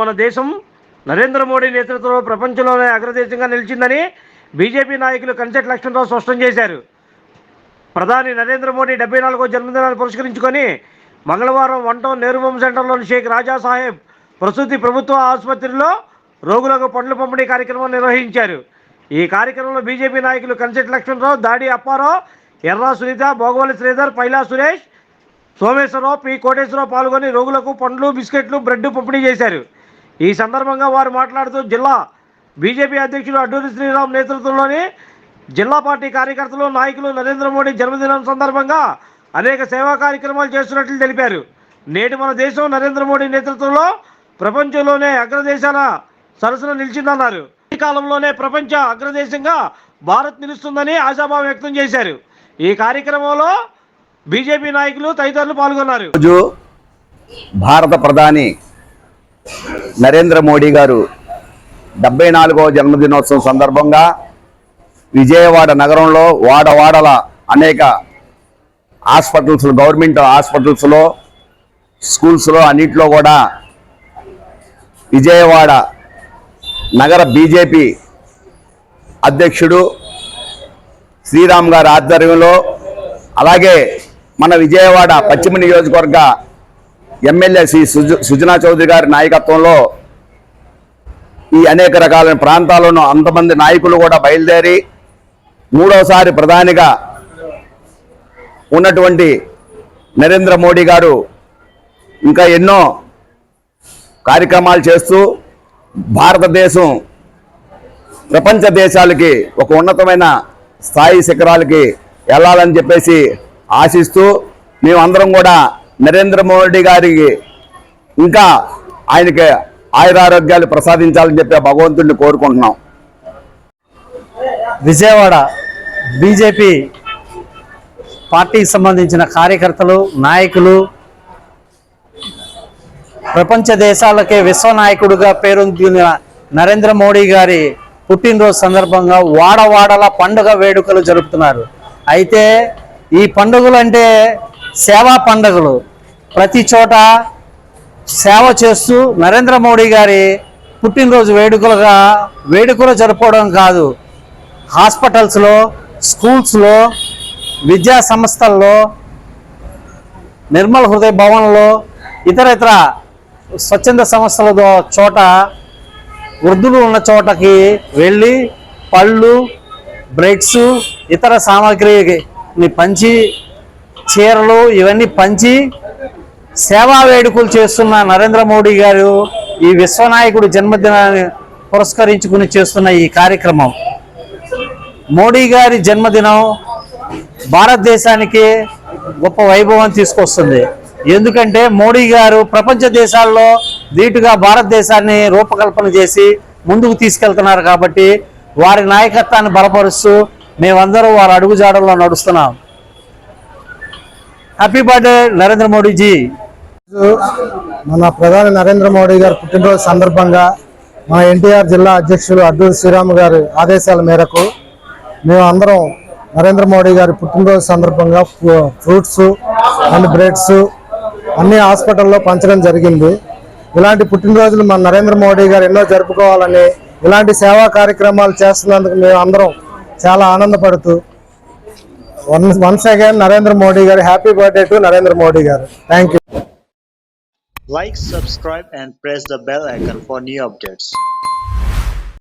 మన దేశం నరేంద్ర మోడీ నేతృత్వంలో ప్రపంచంలోనే అగ్రదేశంగా నిలిచిందని బీజేపీ నాయకులు కంచెట్ లక్ష్మణరావు స్పష్టం చేశారు. ప్రధాని నరేంద్ర మోడీ డెబ్బై నాలుగో జన్మదినాన్ని పురస్కరించుకొని మంగళవారం వన్ టౌన్ నెహ్రూ హోమ్ సెంటర్లోని షేక్ రాజా సాహెబ్ ప్రసూతి ప్రభుత్వ ఆసుపత్రిలో రోగులకు పండ్ల పంపిణీ కార్యక్రమం నిర్వహించారు. ఈ కార్యక్రమంలో బీజేపీ నాయకులు కంచెట్ లక్ష్మణరావు దాడి అప్పారావు ఎర్రా సునీత భోగవల్లి శ్రీధర్ పైలా సురేష్ సోమేశ్వరరావు పి కోటేశ్వరరావు పాల్గొని రోగులకు పండ్లు బిస్కెట్లు బ్రెడ్ పంపిణీ చేశారు. ఈ సందర్భంగా వారు మాట్లాడుతూ జిల్లా బీజేపీ అధ్యక్షులు అడ్డూరి శ్రీరామ్ నేతృత్వంలోని జిల్లా పార్టీ కార్యకర్తలు నాయకులు నరేంద్ర మోడీ జన్మదినం సందర్భంగా అనేక సేవా కార్యక్రమాలు చేస్తున్నట్లు తెలిపారు. నేటి మన దేశం నరేంద్ర మోడీ నేతృత్వంలో ప్రపంచంలోనే అగ్రదేశాల సరసన నిలిచిందన్నారు. ఈ కాలంలోనే ప్రపంచ అగ్రదేశంగా భారత్ నిలుస్తుందని ఆశాభావం వ్యక్తం చేశారు. ఈ కార్యక్రమంలో బీజేపీ నాయకులు తదితరులు పాల్గొన్నారు. భారత ప్రధాని నరేంద్ర మోడీ గారు డెబ్బై నాలుగవ జన్మదినోత్సవం సందర్భంగా విజయవాడ నగరంలో వాడవాడల అనేక హాస్పిటల్స్ గవర్నమెంట్ హాస్పిటల్స్లో స్కూల్స్లో అన్నింటిలో కూడా విజయవాడ నగర బీజేపీ అధ్యక్షుడు శ్రీరామ్ గారి ఆధ్వర్యంలో అలాగే మన విజయవాడ పశ్చిమ నియోజకవర్గ ఎమ్మెల్యే శ్రీ సుజనా చౌదరి గారి నాయకత్వంలో ఈ అనేక రకాలైన ప్రాంతాల్లోనూ అంతమంది నాయకులు కూడా బయలుదేరి మూడవసారి ప్రధానిగా ఉన్నటువంటి నరేంద్ర మోడీ గారు ఇంకా ఎన్నో కార్యక్రమాలు చేస్తూ భారతదేశం ప్రపంచ దేశాలకి ఒక ఉన్నతమైన స్థాయి శిఖరాలకి వెళ్ళాలని చెప్పేసి ఆశిస్తూ మేమందరం కూడా నరేంద్ర మోడీ గారికి ఇంకా ఆయనకి ఆయురారోగ్యాలు ప్రసాదించాలని చెప్పి భగవంతుడిని కోరుకుంటున్నాం. విజయవాడ బీజేపీ పార్టీకి సంబంధించిన కార్యకర్తలు నాయకులు ప్రపంచ దేశాలకే విశ్వనాయకుడుగా పేరొందిన నరేంద్ర మోడీ గారి పుట్టినరోజు సందర్భంగా వాడవాడల పండుగ వేడుకలు జరుపుతున్నారు. అయితే ఈ పండుగలు అంటే సేవా పండుగలు. ప్రతి చోట సేవ చేస్తూ నరేంద్ర మోడీ గారి పుట్టినరోజు వేడుకలుగా వేడుకలు జరుపుకోవడం కాదు. హాస్పిటల్స్లో స్కూల్స్లో విద్యా సంస్థల్లో నిర్మల్ హృదయ భవన్లో ఇతర ఇతర స్వచ్ఛంద సంస్థల చోట వృద్ధులు ఉన్న చోటకి వెళ్ళి పళ్ళు బ్రెడ్స్ ఇతర సామాగ్రిని పంచి చీరలు ఇవన్నీ పంచి సేవా వేడుకలు చేస్తున్న నరేంద్ర మోడీ గారు ఈ విశ్వనాయకుడు జన్మదినాన్ని పురస్కరించుకుని చేస్తున్న ఈ కార్యక్రమం. మోడీ గారి జన్మదినం భారతదేశానికి గొప్ప వైభవం తీసుకొస్తుంది. ఎందుకంటే మోడీ గారు ప్రపంచ దేశాల్లో ధీటుగా భారతదేశాన్ని రూపకల్పన చేసి ముందుకు తీసుకెళ్తున్నారు కాబట్టి వారి నాయకత్వాన్ని బలపరుస్తూ మేమందరం వారి అడుగుజాడల్లో నడుస్తున్నాం. హ్యాపీ బర్త్డే నరేంద్ర మోడీజీ మన ప్రధాని నరేంద్ర మోడీ గారు పుట్టినరోజు సందర్భంగా మన ఎన్టీఆర్ జిల్లా అధ్యక్షులు అడ్డూరి శ్రీరామ్ గారి ఆదేశాల మేరకు మేము అందరం నరేంద్ర మోడీ గారి పుట్టినరోజు సందర్భంగా ఫ్రూట్స్ అండ్ బ్రెడ్స్ అన్ని హాస్పిటల్లో పంచడం జరిగింది. ఇలాంటి పుట్టినరోజులు మన నరేంద్ర మోడీ గారు ఎన్నో జరుపుకోవాలని ఇలాంటి సేవా కార్యక్రమాలు చేస్తున్నందుకు మేము అందరం చాలా ఆనందపడుతూ One once again Narendra Modi గారు happy birthday to Narendra Modi గారు thank you Like, subscribe and press the bell icon for new updates.